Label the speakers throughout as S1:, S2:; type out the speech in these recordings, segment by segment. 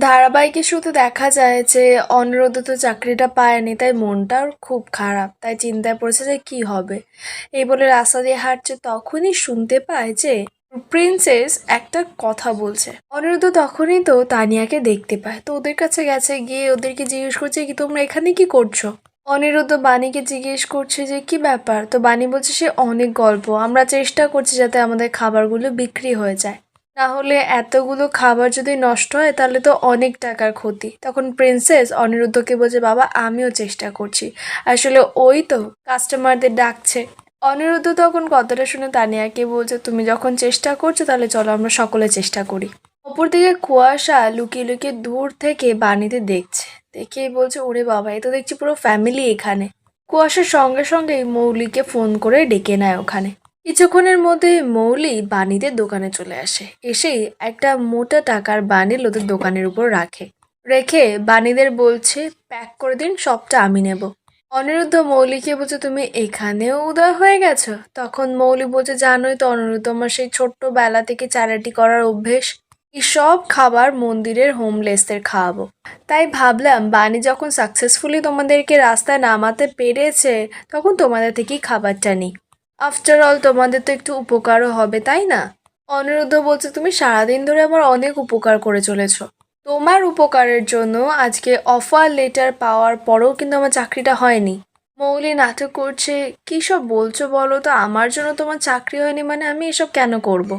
S1: ধারাবাহিকে শুধু দেখা যায় যে অনুরোধ তো চাকরিটা পায়নি, তাই মনটা খুব খারাপ। তাই চিন্তায় পড়েছে যে কি হবে? এই বলে রাস্তা দিয়ে হাঁটছে, তখনই শুনতে পায় যে প্রিন্সেস একটা কথা বলছে। অনিরুদ্ধ তখনই তো তানিয়াকে দেখতে পায়। তো ওদের কাছে গেছে, গিয়ে ওদেরকে জিজ্ঞেস করছে, কি তোমরা এখানে কি করছ? অনিরুদ্ধ বাণীকে জিজ্ঞেস করছে যে, কি ব্যাপার? তো বাণী বলছে, সে অনেক গল্প। আমরা চেষ্টা করছি যাতে আমাদের খাবারগুলো বিক্রি হয়ে যায়। না হলে এতগুলো খাবার যদি নষ্ট হয়, তাহলে তো অনেক টাকার ক্ষতি। তখন প্রিন্সেস অনিরুদ্ধকে বলছে, বাবা, আমিও চেষ্টা করছি। আসলে ওই তো কাস্টমারদের ডাকছে। অনিরুদ্ধ তখন কথাটা শুনে তানিয়াকে বলছে, তুমি যখন চেষ্টা করছ, তাহলে চলো আমরা সকলে চেষ্টা করি। অপরদিকে কুয়াশা লুকিয়ে লুকিয়ে দূর থেকে বাণীতে দেখছে। দেখেই বলছে, ওরে বাবা, এ তো দেখছি পুরো ফ্যামিলি এখানে। কুয়াশার সঙ্গে সঙ্গেই মৌলিকে ফোন করে ডেকে নেয় ওখানে। কিছুক্ষণের মধ্যে মৌলি বাণীদের দোকানে চলে আসে। এসেই একটা মোটা টাকার বান্ডিল ওদের দোকানের উপর রাখে। রেখে বাণীদের বলছে, প্যাক করে দিন, সবটা আমি নেব। অনিরুদ্ধ মৌলিকে বলছে, তুমি এখানেও উদয় হয়ে গেছো? তখন মৌলি বলছে, জানোই তো অনিরুদ্ধ, আমার সেই ছোট্টবেলা থেকে চ্যারিটি করার অভ্যেস। এই সব খাবার মন্দিরের হোমলেসদের খাওয়াবো। তাই ভাবলাম, বাণী যখন সাকসেসফুলি তোমাদেরকে রাস্তায় নামাতে পেরেছে, তখন তোমাদের থেকেই খাবারটা নিই। আফটার অল তোমাদের তো একটু উপকারও হবে, তাই না? অনিরুদ্ধ বলছে, তুমি সারাদিন ধরে আমার অনেক উপকার করে চলেছ। তোমার উপকারের জন্য আজকে অফার লেটার পাওয়ার পরেও কিন্তু আমার চাকরিটা হয়নি। মৌলি নাটক করছে, কী সব বলছো বলো তো? আমার জন্য তোমার চাকরি হয়নি মানে আমি এসব কেন করব।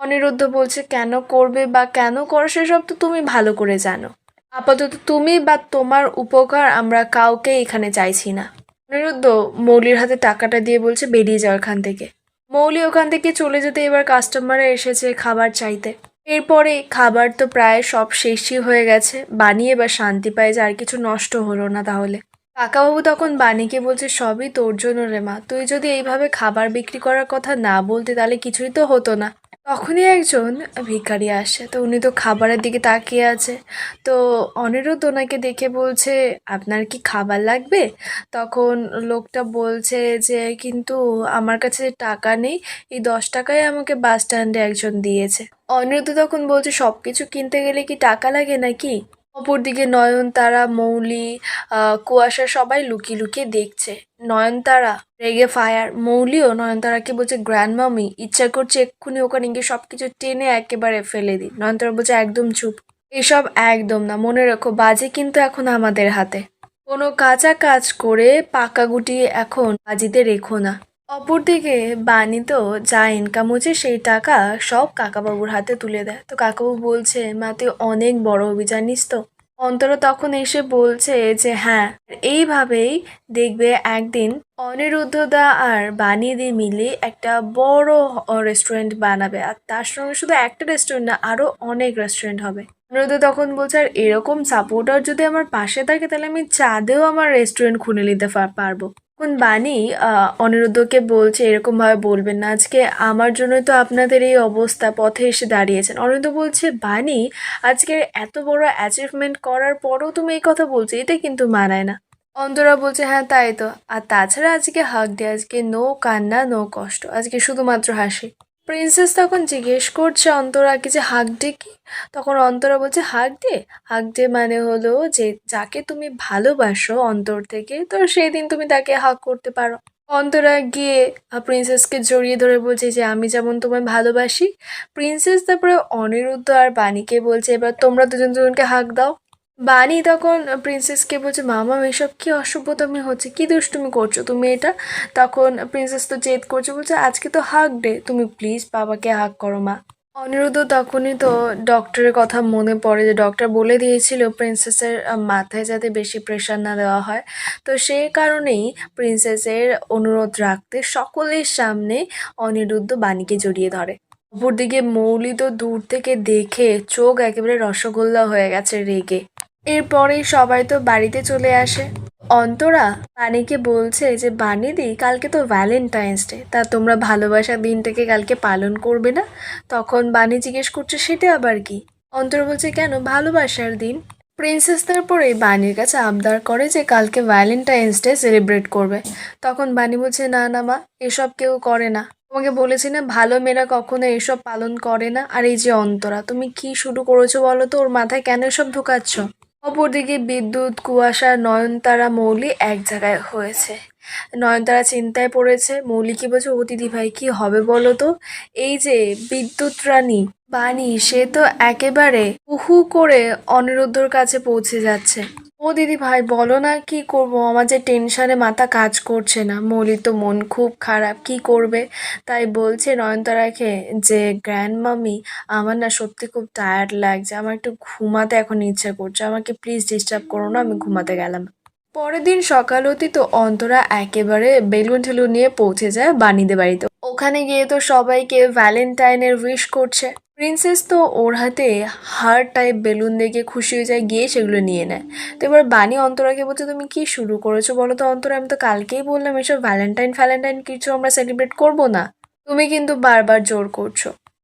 S1: অনিরুদ্ধ বলছে, কেন করবে বা কেন করো সেসব তো তুমি ভালো করে জানো। আপাতত তুমি বা তোমার উপকার আমরা কাউকে এখানে চাইছি না। অনিরুদ্ধ মৌলির হাতে টাকাটা দিয়ে বলছে, বেরিয়ে যাও এখান থেকে। মৌলি ওখান থেকে চলে যেতে এবার কাস্টমাররা এসেছে খাবার চাইতে। এরপরে খাবার তো প্রায় সব শেষই হয়ে গেছে। বানিয়ে এবার শান্তি পায় যে আর কিছু নষ্ট হলো না তাহলে। কাকাবাবু তখন বাণীকে বলছে, সবই তোর জন্য রে মা। তুই যদি এইভাবে খাবার বিক্রি করার কথা না বলতে তাহলে কিছুই তো হতো না। তখনই একজন ভিখারি আসে। তো উনি তো খাবারের দিকে তাকিয়ে আছে। তো অনিরুদ্ধ ওনাকে দেখে বলছে, আপনার কি খাবার লাগবে? তখন লোকটা বলছে যে, কিন্তু আমার কাছে টাকা নেই। এই দশ টাকায় আমাকে বাস স্ট্যান্ডে একজন দিয়েছে। অনিরুদ্ধ তখন বলছে সব কিছু কিনতে গেলে কি টাকা লাগে নাকি? অপরদিকে নয়নতারা, মৌলি কুয়াশা সবাই লুকিয়ে লুকিয়ে দেখছে। নয়নতারা, রেগে ফায়ার। মৌলিও নয়নতারাকে বলছে গ্র্যান্ড মামি ইচ্ছা করছে এক্ষুনি ওখানে গিয়ে সব কিছু টেনে একেবারে ফেলে দিই। নয়নতারা বলছে, একদম চুপ। এসব একদম না, মনে রাখো, বাজে কিন্তু এখন আমাদের হাতে। কোনো কাঁচা কাজ করে পাকা গুটিয়ে এখন বাজিতে রেখো না। অপরদিকে বাণী তো যা ইনকাম হচ্ছে সেই টাকা সব কাকাবাবুর হাতে তুলে দেয়। তো কাকাবাবু বলছে, মা, তুই অনেক বড় অভিযান নিস তো? অন্তরা তখন এসে বলছে যে হ্যাঁ এইভাবেই দেখবে একদিন অনিরুদ্ধদা আর বানিয়ে দিয়ে মিলে একটা বড় রেস্টুরেন্ট বানাবে। আর তার সঙ্গে শুধু একটা রেস্টুরেন্ট না আরও অনেক রেস্টুরেন্ট হবে। অনুরোধ তখন বলছে, আর এরকম সাপোর্টার যদি আমার পাশে থাকে, তাহলে আমি চাঁদেও আমার রেস্টুরেন্ট খুলে নিতে পারব। এখন বাণী অনিরুদ্ধকে বলছে এরকম ভাবে বলবেন না। আজকে আমার জন্যই তো আপনাদের এই অবস্থা, পথে এসে দাঁড়িয়েছেন। অনিরুদ্ধ বলছে, বাণী আজকে এত বড় অ্যাচিভমেন্ট করার পরও তুমি এই কথা বলছো, এটা কিন্তু মানায় না। অন্তরা বলছে হ্যাঁ তাই তো। আর তাছাড়া আজকে হাক ডে আজকে নো কান্না নো কষ্ট। আজকে শুধুমাত্র হাসি। প্রিন্সেস তখন জিজ্ঞেস করছে অন্তরাকে যে, হাক ডে কি? তখন অন্তরা বলছে, হাক ডে হাক ডে মানে হলো যে, যাকে তুমি ভালোবাসো অন্তর থেকে, তো সেই দিন তুমি তাকে হাক করতে পারো। অন্তরা গিয়ে প্রিন্সেসকে জড়িয়ে ধরে বলছে যে, আমি যেমন তোমায় ভালোবাসি। প্রিন্সেস তারপরে অনিরুদ্ধ আর বাণীকে বলছে, এবার তোমরা দুজন দুজনকে হাক দাও। বাণী তখন প্রিন্সেসকে বলছে, মামা, এসব কি অসভ্যতামি হচ্ছে? কি দুষ্টুমি করছ? তুমি এটা? তখন প্রিন্সেস তো জেদ করছে, বলছে, আজকে তো হাক ডে, তুমি প্লিজ বাবাকে হাক করো, মা। অনিরুদ্ধ তখনই তো ডক্টরের কথা মনে পড়ে যে ডক্টর বলে দিয়েছিল প্রিন্সেসের মাথায় যাতে বেশি প্রেশার না দেওয়া হয়। তো সেই কারণেই প্রিন্সেসের অনুরোধ রাখতে সকলের সামনে অনিরুদ্ধ বাণীকে জড়িয়ে ধরে। অপরদিকে মৌলি তো দূর থেকে দেখে চোখ একেবারে রসগোল্লা হয়ে গেছে রেগে। এরপরেই সবাই তো বাড়িতে চলে আসে। অন্তরা বাণীকে বলছে যে বাণীদি কালকে তো ভ্যালেন্টাইন্স ডে তা তোমরা ভালোবাসা দিনটাকে কালকে পালন করবে না? তখন বাণী জিজ্ঞেস করছে, সেটা আবার কি? অন্তরা বলছে, কেন? ভালোবাসার দিন। প্রিন্সেস তারপরে বাণীর কাছে আবদার করে যে, কালকে ভ্যালেন্টাইন্স ডে সেলিব্রেট করবে। তখন বাণী বলছে, না না মা, এসব কেউ করে না। তোমাকে বলেছি না, ভালো মেয়েরা কখনো এসব পালন করে না। আর এই যে অন্তরা, তুমি কি শুরু করেছ বলো তো? ওর মাথায় কেন এসব ঢুকাচ্ছ? অপরদিকে বিদ্যুৎ, কুয়াশা, নয়নতারা, মৌলি এক জায়গায় হয়েছে। নয়নতারা চিন্তায় পড়েছে, মৌলি কি বলছে অতিথি ভাই কি হবে বলো তো? এই যে বিদ্যুৎ রানী, বাণী, সে তো একেবারে উহু করে অনিরুদ্ধর কাছে পৌঁছে যাচ্ছে। ও দিদি ভাই, বলো না কি করব? আমার যে টেনশনে মাথা কাজ করছে না। মৌলির তো মন খুব খারাপ, কি করবে? তাই বলছে নয়নতারাকে যে গ্র্যান্ড মামি আমার না সত্যি খুব টায়ার্ড লাগছে। আমার একটু ঘুমাতে এখন ইচ্ছে করছে। আমাকে প্লিজ ডিস্টার্ব করো না, আমি ঘুমাতে গেলাম। পরের দিন সকাল হতেই তো অন্তরা একেবারে বেলুন ঠেলুন নিয়ে পৌঁছে যায় বাণীদের বাড়িতে। ওখানে গিয়ে তো সবাইকে ভ্যালেন্টাইনের উইশ করছে। প্রিন্সেস তো ওর হাতে হার্ট টাইপ বেলুন দেখে খুশি হয়ে যায়, গিয়ে সেগুলো নিয়ে নেয়। তো এবার বাণী অন্তরাকে বলছে, তুমি কি শুরু করেছ বলো তো? অন্তরা, আমি তো কালকেই বললাম, এসব ভ্যালেন্টাইন ফ্যালেন্টাইন কিছু আমরা সেলিব্রেট করব না। তুমি কিন্তু বারবার জোর করছ।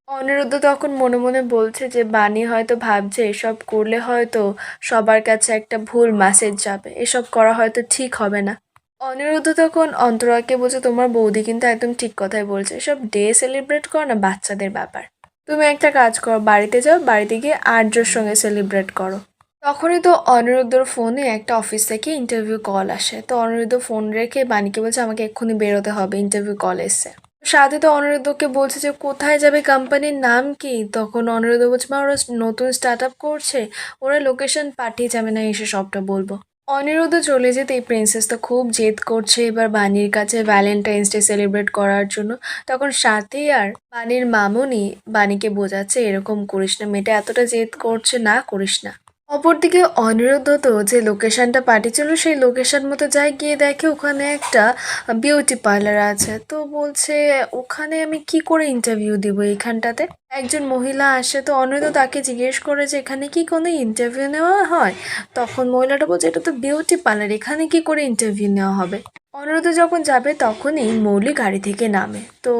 S1: অনিরুদ্ধ তখন মনে মনে বলছে যে, বাণী হয়তো ভাবছে, এসব করলে হয়তো সবার কাছে একটা ভুল মেসেজ যাবে। এসব করা হয়তো ঠিক হবে না। অনিরুদ্ধ তখন অন্তরাকে বলছে, তোমার বৌদি কিন্তু একদম ঠিক কথাই বলছে। এসব ডে সেলিব্রেট করো না বাচ্চাদের ব্যাপার। তুমি একটা কাজ করো, বাড়িতে যাও, বাড়িতে গিয়ে আর্যর সঙ্গে সেলিব্রেট করো। তখনই তো অনিরুদ্ধর ফোনে একটা অফিস থেকে ইন্টারভিউ কল আসে। তো অনিরুদ্ধ ফোন রেখে বাণীকে বলছে, আমাকে এক্ষুনি বেরোতে হবে ইন্টারভিউ কল এসছে। সাথে তো অনিরুদ্ধকে বলছে যে, কোথায় যাবে কোম্পানির নাম কি? তখন অনিরুদ্ধ বলছে, মা, ওরা নতুন স্টার্ট আপ করছে, ওরা লোকেশন পাঠিয়ে যাবে না, এসে সবটা বলব। অনিরুদ্ধ চলে যেতে এই প্রিন্সেস তো খুব জেদ করছে এবার বানির কাছে ভ্যালেন্টাইন্স ডে সেলিব্রেট করার জন্য। তখন সাথেই আর বানির মামুনি বানিকে বোঝাচ্ছে, এরকম করিস না, মেয়েটা এতটা জেদ করছে, না করিস না। অপরদিকে অনিরুদ্ধ তো যে লোকেশানটা পাঠিয়েছিল, সেই লোকেশান মতো যায় গিয়ে দেখে ওখানে একটা বিউটি পার্লার আছে। তো বলছে, ওখানে আমি কি করে ইন্টারভিউ দিব এইখানটাতে একজন মহিলা আসে, তো অনিরুদ্ধ তাকে জিজ্ঞেস করে যে, এখানে কি কোনো ইন্টারভিউ নেওয়া হয়? তখন মহিলাটা বলছে, এটা তো বিউটি পার্লার, এখানে কি করে ইন্টারভিউ নেওয়া হবে? অনিরুদ্ধ যখন যাবে, তখনই মৌলি গাড়ি থেকে নামে। তো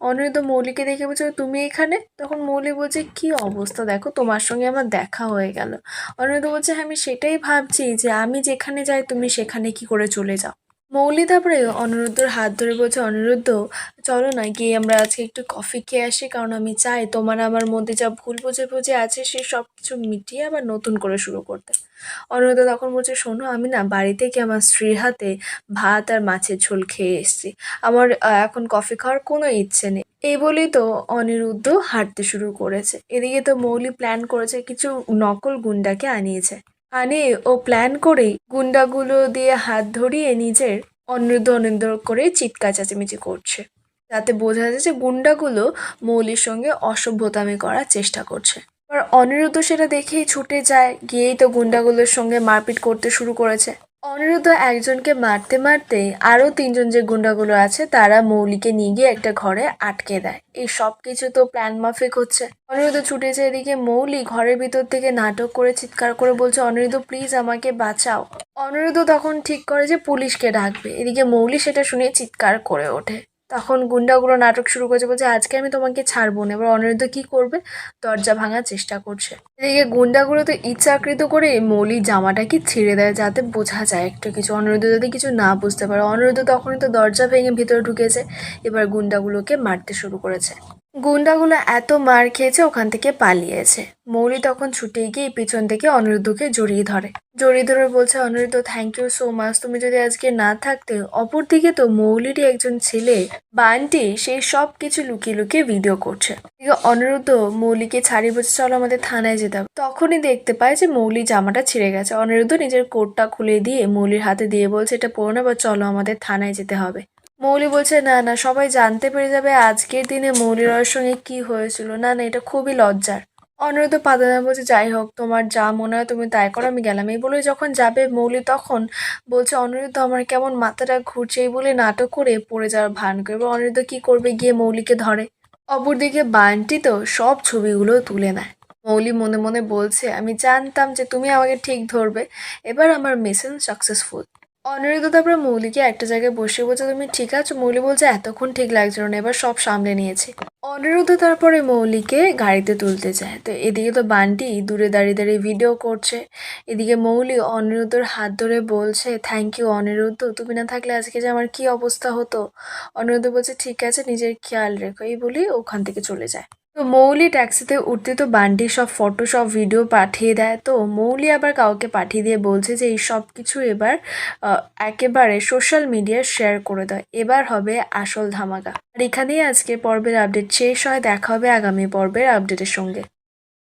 S1: অনিরুদ্ধ মৌলিকে দেখে বলছে, তুমি এখানে? তখন মৌলি বলছে, কি অবস্থা? দেখো, তোমার সঙ্গে আমার দেখা হয়ে গেল। অনিরুদ্ধ বলছে হ্যাঁ আমি সেটাই ভাবছি যে আমি যেখানে যাই, তুমি সেখানে কি করে চলে যাও? মৌলি তারপরে অনিরুদ্ধর হাত ধরে বলছে, অনিরুদ্ধ, চলো না, গিয়ে আমরা আজকে একটু কফি খেয়ে আসি, কারণ আমি চাই তোমার আমার মধ্যে যা ভুল বুঝে বুঝে আছে, সে সব কিছু মিটিয়ে আবার নতুন করে শুরু করতে। অনিরুদ্ধ তখন বলছে, শোনো, আমি না বাড়ি থেকে আমার স্ত্রীর হাতে ভাত আর মাছের ঝোল খেয়ে এসেছি। আমার এখন কফি খাওয়ার কোনো ইচ্ছে নেই। এই বলেই তো অনিরুদ্ধ হাঁটতে শুরু করেছে। এদিকে তো মৌলি প্ল্যান করেছে, কিছু নকল গুন্ডাকে আনিয়েছে। আনিয়ে ও প্ল্যান করেই গুন্ডাগুলো দিয়ে হাত ধরিয়ে নিজের অনিরুদ্ধ অনিরুদ্ধ করে চিৎকার চেঁচামেচি করছে। তাতে বোঝা যায় যে গুন্ডাগুলো মৌলির সঙ্গে অসভ্যতামি করার চেষ্টা করছে। এবার অনিরুদ্ধ সেটা দেখেই ছুটে যায়, গিয়েই তো গুন্ডাগুলোর সঙ্গে মারপিট করতে শুরু করেছে। অনিরুদ্ধ একজনকে মারতে মারতে আরও তিনজন যে গুন্ডাগুলো আছে, তারা মৌলিকে নিয়ে গিয়ে একটা ঘরে আটকে দেয়। এই সব কিছু তো প্ল্যান মাফিক হচ্ছে। অনিরুদ্ধ ছুটে যায় এদিকে মৌলি ঘরের ভিতর থেকে নাটক করে চিৎকার করে বলছে, অনিরুদ্ধ প্লিজ আমাকে বাঁচাও। অনিরুদ্ধ তখন ঠিক করে যে পুলিশকে ডাকবে। এদিকে মৌলি সেটা শুনে চিৎকার করে ওঠে। তখন গুন্ডাগুলো নাটক শুরু করেছে, বলছে, আজকে আমি তোমাকে ছাড়বো না। এবার অনিরুদ্ধ কি করবে? দরজা ভাঙার চেষ্টা করছে। এদিকে গুন্ডাগুলো তো ইচ্ছাকৃত করে মৌলির জামাটাকে ছিঁড়ে দেয়, যাতে বোঝা যায় একটু কিছু। অনিরুদ্ধ যদি কিছু না বুঝতে পারে, অনিরুদ্ধ তখনই তো দরজা ভেঙে ভিতরে ঢুকেছে। এবার গুন্ডাগুলোকে মারতে শুরু করেছে। গুন্ডাগুলো এত মার খেয়েছে ওখান থেকে পালিয়েছে। মৌলি তখন ছুটে গিয়ে পিছন থেকে অনিরুদ্ধকে জড়িয়ে ধরে। জড়িয়ে ধরে বলছে, Aniruddha thank you so much তুমি যদি আজকে না থাকতে, অপরদিকে তো মৌলিরই একজন ছেলে বান্টি সেই সব কিছু লুকিয়ে লুকিয়ে ভিডিও করছে। অনিরুদ্ধ মৌলিকে ছাড়িয়ে বলছে, চলো আমাদের থানায় যেতে হবে। তখনই দেখতে পায় যে মৌলি জামাটা ছিঁড়ে গেছে। অনিরুদ্ধ নিজের কোটটা খুলে দিয়ে মৌলির হাতে দিয়ে বলছে, এটা পরো না, বা চলো আমাদের থানায় যেতে হবে। মৌলি বলছে, না না, সবাই জানতে পেরে যাবে আজকের দিনে মৌলিরার সঙ্গে কি হয়েছিল। না না, এটা খুবই লজ্জার। অনিরুদ্ধ পাদানা বলছে, যাই হোক, তোমার যা মনে হয় তুমি তাই করো, আমি গেলাম। এই বলে যখন যাবে মৌলি, তখন বলছে অনিরুদ্ধ আমার কেমন মাথাটা ঘুরছে? এই বলে নাটক করে পড়ে যাওয়ার ভান করে। এবার অনিরুদ্ধ কি করবে? গিয়ে মৌলিকে ধরে। অপরদিকে বান্টি তো সব ছবিগুলো তুলে নেয়। মৌলি মনে মনে বলছে, আমি জানতাম যে তুমি আমাকে ঠিক ধরবে। এবার আমার মিশন সাকসেসফুল অনিরুদ্ধ তারপরে মৌলিকে একটা জায়গায় বসে বলছে, তুমি ঠিক আছো? মৌলি বলছে, এতক্ষণ ঠিক লাগছিল না, এবার সব সামলে নিয়েছি। অনিরুদ্ধ তারপরে মৌলিকে গাড়িতে তুলতে যায়। তো এদিকে তো বান্টি দূরে দাঁড়িয়ে দাঁড়িয়ে ভিডিও করছে। এদিকে মৌলি অনিরুদ্ধর হাত ধরে বলছে থ্যাংক ইউ অনিরুদ্ধ। তুমি না থাকলে আজকে যে আমার কি অবস্থা হতো? অনিরুদ্ধ বলছে, ঠিক আছে, নিজের খেয়াল রেখো। এই বলেই ওখান থেকে চলে যায়। তো মৌলি ট্যাক্সিতে উঠতে তো বান্টি সব ফটো সব ভিডিও পাঠিয়ে দেয়। তো মৌলি আবার কাউকে পাঠিয়ে দিয়ে বলছে যে, এই সব কিছু এবার একেবারে সোশ্যাল মিডিয়ায় শেয়ার করে দেয় এবার হবে আসল ধামাকা। আর এখানেই আজকে পর্বের আপডেট শেষ হয়। দেখা হবে আগামী পর্বের আপডেটের সঙ্গে।